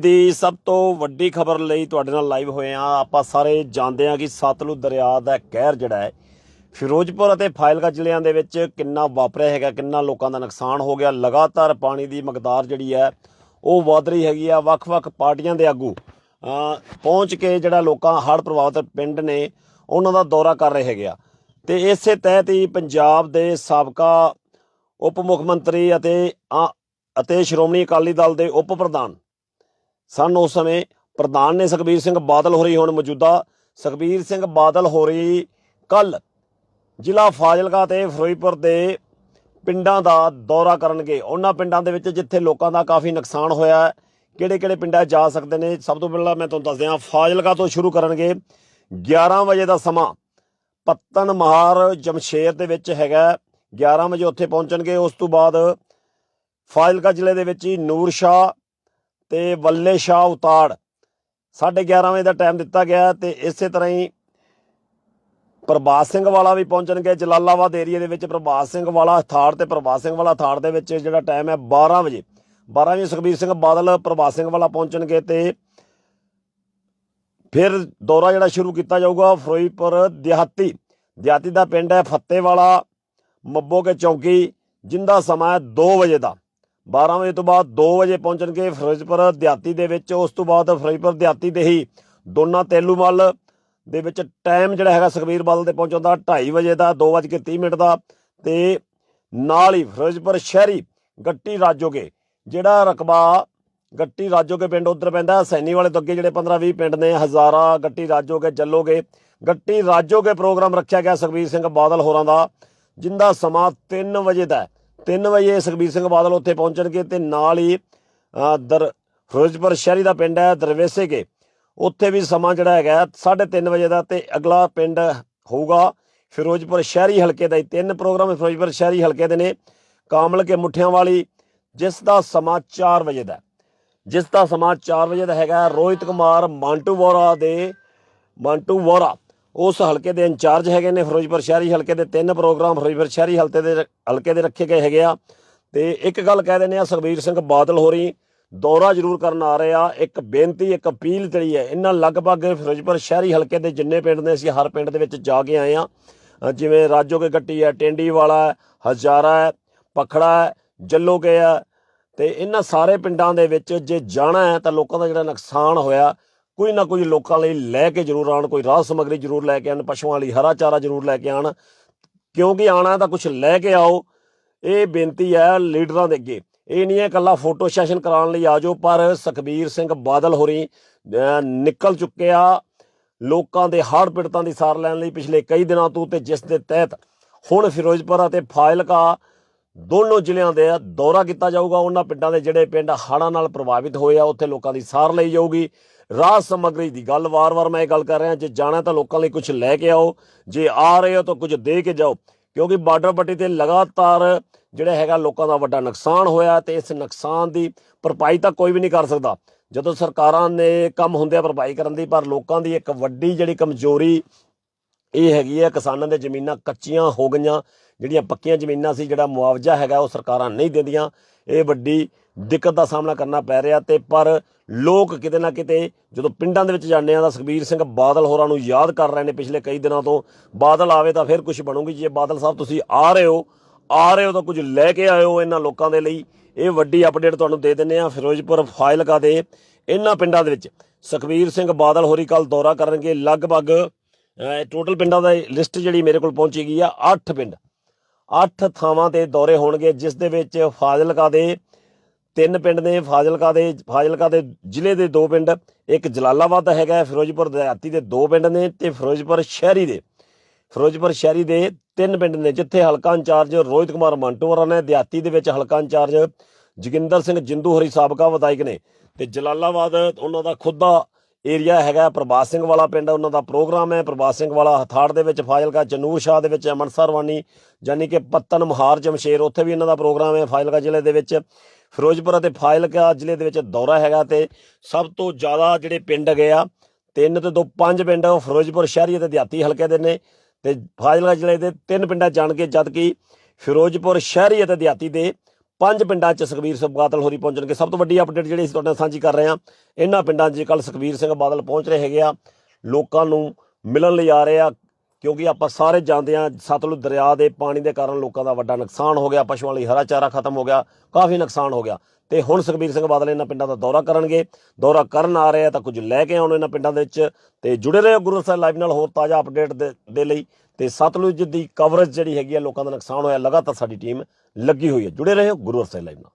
ਦੀ ਸਭ ਤੋਂ ਵੱਡੀ ਖਬਰ ਲਈ ਤੁਹਾਡੇ ਨਾਲ ਲਾਈਵ ਹੋਏ ਆ ਆਪਾਂ ਸਾਰੇ ਜਾਣਦੇ ਆ ਕਿ ਸਤਲੁਜ ਦਰਿਆ ਦਾ ਕਹਿਰ ਜਿਹੜਾ ਹੈ, ਫਿਰੋਜ਼ਪੁਰ ਅਤੇ ਫਾਜ਼ਿਲਕਾ ਜ਼ਿਲ੍ਹਿਆਂ ਦੇ ਵਿੱਚ ਕਿੰਨਾ ਵਾਪਰਿਆ ਹੈਗਾ, ਕਿੰਨਾ ਲੋਕਾਂ ਦਾ ਨੁਕਸਾਨ ਹੋ ਗਿਆ। ਲਗਾਤਾਰ ਪਾਣੀ ਦੀ ਮਕਦਾਰ ਜਿਹੜੀ ਹੈ, ਉਹ ਵਧ ਰਹੀ ਹੈਗੀ ਆ। ਵੱਖ-ਵੱਖ ਪਾਰਟੀਆਂ ਦੇ ਆਗੂ ਪਹੁੰਚ ਕੇ ਜਿਹੜਾ ਲੋਕਾਂ, ਹੜ੍ਹ ਪ੍ਰਭਾਵਿਤ ਪਿੰਡ ਨੇ, ਉਹਨਾਂ ਦਾ ਦੌਰਾ ਕਰ ਰਹੇ ਹੈਗੇ ਆ। ਤੇ ਇਸੇ ਤਹਿਤ ਹੀ ਪੰਜਾਬ ਦੇ ਸਾਬਕਾ ਉਪ ਮੁੱਖ ਮੰਤਰੀ ਅਤੇ ਆ- ਅਤੇ ਸ਼੍ਰੋਮਣੀ ਅਕਾਲੀ ਦਲ ਦੇ ਉਪ ਪ੍ਰਧਾਨ ਸਨ ਉਸ ਸਮੇਂ ਪ੍ਰਧਾਨ ਨੇ ਸੁਖਬੀਰ ਸਿੰਘ ਬਾਦਲ ਹੋਰੀ ਹੁਣ ਮੌਜੂਦਾ ਸੁਖਬੀਰ ਸਿੰਘ ਬਾਦਲ ਹੋਰੀ ਕੱਲ ਜ਼ਿਲ੍ਹਾ ਫਾਜ਼ਿਲਕਾ ਤੇ ਫਿਰੋਜ਼ਪੁਰ ਦੇ ਪਿੰਡਾਂ ਦਾ ਦੌਰਾ ਕਰਨਗੇ। ਉਹਨਾਂ ਪਿੰਡਾਂ ਦੇ ਵਿੱਚ ਜਿੱਥੇ ਲੋਕਾਂ ਦਾ ਕਾਫੀ ਨੁਕਸਾਨ ਹੋਇਆ ਕਿਹੜੇ ਕਿਹੜੇ ਪਿੰਡਾਂ ਜਾ ਸਕਦੇ ਨੇ, ਸਭ ਤੋਂ ਪਹਿਲਾਂ ਮੈਂ ਤੁਹਾਨੂੰ ਦੱਸ ਦਿਆਂ, ਫਾਜ਼ਿਲਕਾ ਤੋਂ ਸ਼ੁਰੂ ਕਰਨਗੇ। 11 ਵਜੇ ਦਾ ਸਮਾਂ ਪੱਤਨ ਮਹਾਰ ਜਮਸ਼ੇਰ ਦੇ ਵਿੱਚ ਹੈਗਾ 11 ਵਜੇ ਉੱਥੇ ਪਹੁੰਚਣਗੇ। ਉਸ ਤੋਂ ਬਾਅਦ ਫਾਜ਼ਿਲਕਾ ਜ਼ਿਲ੍ਹੇ ਦੇ ਵਿੱਚ ਹੀ ਨੂਰ ਸ਼ਾਹ ਤੇ ਵੱਲੇ ਸ਼ਾਹ ਉਤਾੜ। 11:30 ਵਜੇ ਦਾ ਟਾਈਮ ਦਿੱਤਾ ਗਿਆ ਹੈ ਤੇ ਇਸੇ ਤਰ੍ਹਾਂ ਹੀ ਪ੍ਰਭਾਤ ਸਿੰਘ ਵਾਲਾ ਵੀ ਪਹੁੰਚਣਗੇ ਜਲਾਲਾਬਾਦ ਏਰੀਆ ਦੇ ਵਿੱਚ ਪ੍ਰਭਾਤ ਸਿੰਘ ਵਾਲਾ ਥਾੜ ਤੇ ਪ੍ਰਭਾਤ ਸਿੰਘ ਵਾਲਾ ਥਾੜ ਦੇ ਵਿੱਚ ਜਿਹੜਾ ਟਾਈਮ ਹੈ 12 ਵਜੇ। 12 ਵਜੇ ਸੁਖਬੀਰ ਸਿੰਘ ਬਾਦਲ ਪ੍ਰਭਾਤ ਸਿੰਘ ਵਾਲਾ ਪਹੁੰਚਣਗੇ ਤੇ ਫਿਰ ਦੌਰਾ ਜਿਹੜਾ ਸ਼ੁਰੂ ਕੀਤਾ ਜਾਊਗਾ ਫਿਰੋਜ਼ਪੁਰ ਦਿਹਾਤੀ। ਦਿਹਾਤੀ ਦਾ ਪਿੰਡ ਹੈ ਫੱਤੇ ਵਾਲਾ ਮੱਬੋ ਕੇ ਚੌਕੀ, ਜਿੰਦਾ ਸਮਾਂ ਹੈ 2 ਵਜੇ ਦਾ। 12 ਵਜੇ ਤੋਂ ਬਾਅਦ 2 ਵਜੇ ਪਹੁੰਚਣਗੇ ਫਿਰੋਜ਼ਪੁਰ ਦਿਹਾਤੀ ਦੇ ਵਿੱਚ। ਉਸ ਤੋਂ ਬਾਅਦ ਫਿਰੋਜ਼ਪੁਰ ਦਿਹਾਤੀ ਦੇ ਹੀ ਦੋਨਾ ਤੇਲੂਮਲ ਦੇ ਵਿੱਚ ਟਾਈਮ ਜਿਹੜਾ ਹੈਗਾ ਸੁਖਬੀਰ ਬਾਦਲ ਦੇ ਪਹੁੰਚਣ ਦਾ 2:30 ਵਜੇ ਦਾ 2:30 ਮਿੰਟ ਦਾ ਤੇ ਨਾਲ ਹੀ ਫਿਰੋਜ਼ਪੁਰ ਸ਼ਹਿਰੀ ਗੱਟੀ ਰਾਜੋਗੇ, ਜਿਹੜਾ ਰਕਬਾ ਗੱਟੀ ਰਾਜੋਗੇ ਪਿੰਡ ਉਧਰ ਪੈਂਦਾ ਸੈਣੀ ਵਾਲੇ ਤੋਂ ਅੱਗੇ ਜਿਹੜੇ 15-20 ਪਿੰਡ ਨੇ, ਹਜ਼ਾਰਾ ਗੱਟੀ ਰਾਜੋਗੇ ਜੱਲੋਗੇ। ਗੱਟੀ ਰਾਜੋਗੇ ਪ੍ਰੋਗਰਾਮ ਰੱਖਿਆ ਗਿਆ ਸੁਖਬੀਰ ਸਿੰਘ ਬਾਦਲ ਹੋਰਾਂ ਦਾ, ਜਿੰਦਾ ਸਮਾਂ 3 ਵਜੇ ਦਾ 3 ਵਜੇ ਸੁਖਬੀਰ ਸਿੰਘ ਬਾਦਲ ਉੱਥੇ ਪਹੁੰਚਣਗੇ ਤੇ ਨਾਲ ਹੀ ਦਰ, ਫਿਰੋਜ਼ਪੁਰ ਸ਼ਹਿਰੀ ਦਾ ਪਿੰਡ ਹੈ ਦਰਵੇਸੇ ਕੇ। ਉੱਥੇ ਵੀ ਸਮਾਂ ਜਿਹੜਾ ਹੈਗਾ 3:30 ਵਜੇ ਦਾ ਤੇ ਅਗਲਾ ਪਿੰਡ ਹੋਊਗਾ ਫਿਰੋਜ਼ਪੁਰ ਸ਼ਹਿਰੀ ਹਲਕੇ ਦਾ ਹੀ। ਤਿੰਨ ਪ੍ਰੋਗਰਾਮ ਫਿਰੋਜ਼ਪੁਰ ਸ਼ਹਿਰੀ ਹਲਕੇ ਦੇ ਨੇ, ਕਾਮਲ ਕੇ ਮੁੱਠਿਆਂ ਵਾਲੀ, ਜਿਸ ਦਾ ਸਮਾਂ 4 ਵਜੇ ਦਾ ਜਿਸ ਦਾ ਸਮਾਂ 4 ਵਜੇ ਦਾ ਹੈਗਾ ਰੋਹਿਤ ਕੁਮਾਰ ਮਾਂਟੂ ਵੋਰਾ ਦੇ ਮਾਂਟੂ ਵੋਰਾ ਉਸ ਹਲਕੇ ਦੇ ਇੰਚਾਰਜ ਹੈਗੇ ਨੇ ਫਿਰੋਜ਼ਪੁਰ ਸ਼ਹਿਰੀ ਹਲਕੇ ਦੇ ਤਿੰਨ ਪ੍ਰੋਗਰਾਮ ਫਿਰੋਜ਼ਪੁਰ ਸ਼ਹਿਰੀ ਹਲਕੇ ਦੇ ਹਲਕੇ ਦੇ ਰੱਖੇ ਗਏ ਹੈਗੇ ਆ। ਤੇ ਇੱਕ ਗੱਲ ਕਹਿ ਦਿੰਦੇ ਆ ਸੁਖਬੀਰ ਸਿੰਘ ਬਾਦਲ ਹੋਰੀ ਦੌਰਾ ਜ਼ਰੂਰ ਕਰਨ ਆ ਰਹੇ ਆ। ਇੱਕ ਬੇਨਤੀ ਇੱਕ ਅਪੀਲ ਜਿਹੜੀ ਹੈ ਇਹਨਾਂ ਲਗਭਗ ਫਿਰੋਜ਼ਪੁਰ ਸ਼ਹਿਰੀ ਹਲਕੇ ਦੇ ਜਿੰਨੇ ਪਿੰਡ ਨੇ ਅਸੀਂ ਹਰ ਪਿੰਡ ਦੇ ਵਿੱਚ ਜਾ ਕੇ ਆਏ ਆ। ਅ, ਜਿਵੇਂ ਰਾਜੋਗੇ ਗੱਟੀ ਹੈ ਟੈਂਡੀ ਵਾਲਾ ਹਜ਼ਾਰਾ ਹੈ ਪਖੜਾ ਹੈ ਜੱਲੋਗੇ ਹੈ। ਤੇ ਇਹਨਾਂ ਸਾਰੇ ਪਿੰਡਾਂ ਦੇ ਵਿੱਚ ਜੇ ਜਾਣਾ ਹੈ ਤਾਂ ਲੋਕਾਂ ਦਾ ਜਿਹੜਾ ਨੁਕਸਾਨ ਹੋਇਆ ਕੋਈ ਨਾ ਕੋਈ ਲੋਕਾਂ ਲਈ ਲੈ ਕੇ ਜ਼ਰੂਰ ਆਣ ਕੋਈ ਰਾਹ ਸਮੱਗਰੀ ਜ਼ਰੂਰ ਲੈ ਕੇ ਆਣ ਪਸ਼ੂਆਂ ਲਈ ਹਰਾ ਚਾਰਾ ਜ਼ਰੂਰ ਲੈ ਕੇ ਆਣ ਕਿਉਂਕਿ ਆਣਾ ਤਾਂ ਕੁਝ ਲੈ ਕੇ ਆਓ। ਇਹ ਬੇਨਤੀ ਹੈ ਲੀਡਰਾਂ ਦੇ ਅੱਗੇ। ਇਹ ਨਹੀਂ ਹੈ ਇਕੱਲਾ ਫੋਟੋ ਸੈਸ਼ਨ ਕਰਾਉਣ ਲਈ ਆਜੋ ਪਰ ਸੁਖਬੀਰ ਸਿੰਘ ਬਾਦਲ ਹੋਰੀ ਨਿਕਲ ਚੁੱਕੇ ਆ। ਲੋਕਾਂ ਦੇ ਹੜ੍ਹ ਪੀੜਤਾਂ ਦੀ ਸਾਰ ਲੈਣ ਲਈ ਪਿਛਲੇ ਕਈ ਦਿਨਾਂ ਤੋਂ ਤੇ ਜਿਸ ਦੇ ਤਹਿਤ ਹੁਣ ਫਿਰੋਜ਼ਪੁਰ ਅਤੇ ਫਾਇਲਕਾ ਦੋਨੋਂ ਜ਼ਿਲ੍ਹਿਆਂ ਦੇ ਦੌਰਾ ਕੀਤਾ ਜਾਊਗਾ। ਉਹਨਾਂ ਪਿੰਡਾਂ ਦੇ ਜਿਹੜੇ ਪਿੰਡ ਹੜ੍ਹਾਂ ਨਾਲ ਪ੍ਰਭਾਵਿਤ ਹੋਏ ਆ, ਉੱਥੇ ਲੋਕਾਂ ਦੀ ਸਾਰ ਲਈ ਜਾਊਗੀ। ਰਾਹ ਸਮੱਗਰੀ ਦੀ ਗੱਲ ਵਾਰ-ਵਾਰ ਮੈਂ ਇਹ ਗੱਲ ਕਰ ਰਿਹਾ, ਜੇ ਜਾਣਾ ਤਾਂ ਲੋਕਾਂ ਲਈ ਕੁਝ ਲੈ ਕੇ ਆਓ, ਜੇ ਆ ਰਹੇ ਹੋ ਤਾਂ ਕੁਝ ਦੇ ਕੇ ਜਾਓ। ਕਿਉਂਕਿ ਬਾਰਡਰ ਪੱਟੀ ਤੇ ਲਗਾਤਾਰ ਜਿਹੜਾ ਹੈਗਾ ਲੋਕਾਂ ਦਾ ਵੱਡਾ ਨੁਕਸਾਨ ਹੋਇਆ ਤੇ ਇਸ ਨੁਕਸਾਨ ਦੀ ਭਰਪਾਈ ਤਾਂ ਕੋਈ ਵੀ ਨਹੀਂ ਕਰ ਸਕਦਾ। ਜਦੋਂ ਸਰਕਾਰਾਂ ਨੇ ਕੰਮ ਹੁੰਦਿਆਂ ਭਰਪਾਈ ਕਰਨ ਦੀ, ਪਰ ਲੋਕਾਂ ਦੀ ਇੱਕ ਵੱਡੀ ਜਿਹੜੀ ਕਮਜ਼ੋਰੀ ਇਹ ਹੈਗੀ ਹੈ ਕਿਸਾਨਾਂ ਦੇ ਜ਼ਮੀਨਾਂ ਕੱਚੀਆਂ ਹੋ ਗਈਆਂ, ਜਿਹੜੀਆਂ ਪੱਕੀਆਂ ਜ਼ਮੀਨਾਂ ਸੀ, ਜਿਹੜਾ ਮੁਆਵਜ਼ਾ ਹੈਗਾ ਉਹ ਸਰਕਾਰਾਂ ਨਹੀਂ ਦਿੰਦੀਆਂ। ਇਹ ਵੱਡੀ ਦਿੱਕਤ ਦਾ ਸਾਹਮਣਾ ਕਰਨਾ ਪੈ ਰਿਹਾ ਤੇ ਪਰ ਲੋਕ ਕਿਤੇ ਨਾ ਕਿਤੇ ਜਦੋਂ ਪਿੰਡਾਂ ਦੇ ਵਿੱਚ ਜਾਂਦੇ ਆ ਤਾਂ ਸੁਖਬੀਰ ਸਿੰਘ ਬਾਦਲ ਹੋਰਾਂ ਨੂੰ ਯਾਦ ਕਰ ਰਹੇ ਨੇ ਪਿਛਲੇ ਕਈ ਦਿਨਾਂ ਤੋਂ। ਬਾਦਲ ਆਵੇ ਤਾਂ ਫਿਰ ਕੁਝ ਬਣੂਗੀ। ਜੇ ਬਾਦਲ ਸਾਹਿਬ ਤੁਸੀਂ ਆ ਰਹੇ ਹੋ, ਆ ਰਹੇ ਹੋ ਤਾਂ ਕੁਝ ਲੈ ਕੇ ਆਇਓ ਇਹਨਾਂ ਲੋਕਾਂ ਦੇ ਲਈ। ਇਹ ਵੱਡੀ ਅਪਡੇਟ ਤੁਹਾਨੂੰ ਦੇ ਦਿੰਨੇ ਆ ਫਿਰੋਜ਼ਪੁਰ ਫਾਇਲਕਾ ਦੇ ਇਹਨਾਂ ਪਿੰਡਾਂ ਦੇ ਵਿੱਚ। ਸੁਖਬੀਰ ਸਿੰਘ ਬਾਦਲ ਹੋਰੀ ਕੱਲ ਦੌਰਾ ਕਰਨਗੇ। ਲਗਭਗ ਟੋਟਲ ਪਿੰਡਾਂ ਦਾ ਲਿਸਟ ਜਿਹੜੀ ਮੇਰੇ ਕੋਲ ਪਹੁੰਚੀ ਗਈ ਆ 8 ਪਿੰਡ। 8 ਥਾਵਾਂ ਤੇ ਦੌਰੇ ਹੋਣਗੇ, ਜਿਸ ਦੇ ਵਿੱਚ ਫਾਜ਼ਿਲਕਾ ਦੇ ਤਿੰਨ ਪਿੰਡ ਨੇ, ਫਾਜ਼ਿਲਕਾ ਦੇ ਫਾਜ਼ਿਲਕਾ ਦੇ ਜ਼ਿਲ੍ਹੇ ਦੇ ਦੋ ਪਿੰਡ, ਇੱਕ ਜਲਾਲਾਬਾਦ ਦਾ ਹੈਗਾ, ਫਿਰੋਜ਼ਪੁਰ ਦਿਹਾਤੀ ਦੇ ਦੋ ਪਿੰਡ ਨੇ ਤੇ ਫਿਰੋਜ਼ਪੁਰ ਸ਼ਹਿਰੀ ਦੇ। ਫਿਰੋਜ਼ਪੁਰ ਸ਼ਹਿਰੀ ਦੇ ਤਿੰਨ ਪਿੰਡ ਨੇ, ਜਿੱਥੇ ਹਲਕਾ ਇੰਚਾਰਜ ਰੋਹਿਤ ਕੁਮਾਰ ਮੰਟੂ ਹੋਰਾਂ ਨੇ, ਦਿਹਾਤੀ ਦੇ ਵਿੱਚ ਹਲਕਾ ਇੰਚਾਰਜ ਜੋਗਿੰਦਰ ਸਿੰਘ ਜਿੰਦੂ ਹਰੀ ਸਾਬਕਾ ਵਿਧਾਇਕ ਨੇ ਤੇ ਜਲਾਲਾਬਾਦ ਉਹਨਾਂ ਦਾ ਖੁਦ ਦਾ ਏਰੀਆ ਹੈਗਾ ਪ੍ਰਭਾਤ ਸਿੰਘ ਵਾਲਾ ਪਿੰਡ, ਉਹਨਾਂ ਦਾ ਪ੍ਰੋਗਰਾਮ ਹੈ। ਪ੍ਰਭਾਤ ਸਿੰਘ ਵਾਲਾ ਹਥਾੜ ਦੇ ਵਿੱਚ, ਫਾਜ਼ਿਲਕਾ ਚਨੂਰ ਸ਼ਾਹ ਦੇ ਵਿੱਚ ਅਮਨਸਰ ਵਾਨੀ ਯਾਨੀ ਕਿ ਪੱਤਨ, ਮਹਾਰ, ਜਮਸ਼ੇਰ, ਉੱਥੇ ਵੀ ਇਹਨਾਂ ਦਾ ਪ੍ਰੋਗਰਾਮ ਹੈ ਫਾਜ਼ਿਲਕਾ ਜ਼ਿਲ੍ਹੇ ਦੇ ਵਿੱਚ। ਫਿਰੋਜ਼ਪੁਰ ਅਤੇ ਫਾਜ਼ਿਲਕਾ ਜ਼ਿਲ੍ਹੇ ਦੇ ਵਿੱਚ ਦੌਰਾ ਹੈਗਾ ਤੇ ਸਭ ਤੋਂ ਜ਼ਿਆਦਾ ਜਿਹੜੇ ਪਿੰਡ ਗਏ ਆ, ਤਿੰਨ ਤੇ ਦੋ, ਪੰਜ ਪਿੰਡ ਉਹ ਫਿਰੋਜ਼ਪੁਰ ਸ਼ਹਿਰੀ ਅਤੇ ਦਿਹਾਤੀ ਹਲਕੇ ਦੇ ਨੇ। ਤੇ ਫਾਜ਼ਿਲਕਾ ਜ਼ਿਲ੍ਹੇ ਦੇ ਤਿੰਨ ਪਿੰਡਾਂ ਜਾਣ ਕੇ ਜਦ ਕਿ ਫਿਰੋਜ਼ਪੁਰ ਸ਼ਹਿਰੀ ਅਤੇ ਦਿਹਾਤੀ ਦੇ ਪੰਜ ਪਿੰਡਾਂ 'ਚ ਸੁਖਬੀਰ ਸਿੰਘ ਬਾਦਲ ਹੋਰੀ ਪਹੁੰਚਣਗੇ ਸਭ ਤੋਂ ਵੱਡੀ ਅਪਡੇਟ ਜਿਹੜੀ ਅਸੀਂ ਤੁਹਾਡੇ ਨਾਲ ਸਾਂਝੀ ਕਰ ਰਹੇ ਹਾਂ, ਇਹਨਾਂ ਪਿੰਡਾਂ 'ਚ ਕੱਲ ਸੁਖਬੀਰ ਸਿੰਘ ਬਾਦਲ ਪਹੁੰਚ ਰਹੇ ਹੈਗੇ ਆ। ਲੋਕਾਂ ਨੂੰ ਮਿਲਣ ਲਈ ਆ ਰਹੇ ਆ। ਕਿਉਂਕਿ ਆਪਾਂ ਸਾਰੇ ਜਾਣਦੇ ਹਾਂ ਸਤਲੁਜ ਦਰਿਆ ਦੇ ਪਾਣੀ ਦੇ ਕਾਰਨ ਲੋਕਾਂ ਦਾ ਵੱਡਾ ਨੁਕਸਾਨ ਹੋ ਗਿਆ, ਪਸ਼ੂਆਂ ਲਈ ਹਰਾ ਚਾਰਾ ਖਤਮ ਹੋ ਗਿਆ, ਕਾਫੀ ਨੁਕਸਾਨ ਹੋ ਗਿਆ। ਤੇ ਹੁਣ ਸੁਖਬੀਰ ਸਿੰਘ ਬਾਦਲ ਇਹਨਾਂ ਪਿੰਡਾਂ ਦਾ ਦੌਰਾ ਕਰਨਗੇ। ਦੌਰਾ ਕਰਨ ਆ ਰਹੇ ਆ ਤਾਂ ਕੁਝ ਲੈ ਕੇ ਆਉਣ ਇਹਨਾਂ ਪਿੰਡਾਂ ਦੇ ਵਿੱਚ। ਤੇ ਜੁੜੇ ਰਹੋ ਗੁਰੂ ਸਾਹਿਬ ਲਾਈਵ ਨਾਲ ਹੋਰ ਤਾਜ਼ਾ ਅਪਡੇਟ ਦੇ ਦੇ ਲਈ। ਤੇ ਸਤਲੁਜ ਦੀ ਕਵਰੇਜ ਜਿਹੜੀ ਹੈਗੀ ਆ, ਲੋਕਾਂ ਦਾ ਨੁਕਸਾਨ ਹੋਇਆ, ਲਗਾਤਾਰ ਸਾਡੀ ਟੀਮ ਲੱਗੀ ਹੋਈ ਹੈ। ਜੁੜੇ ਰਹੋ ਗੁਰੂ ਸਾਹਿਬ ਲਾਈਵ ਨਾਲ।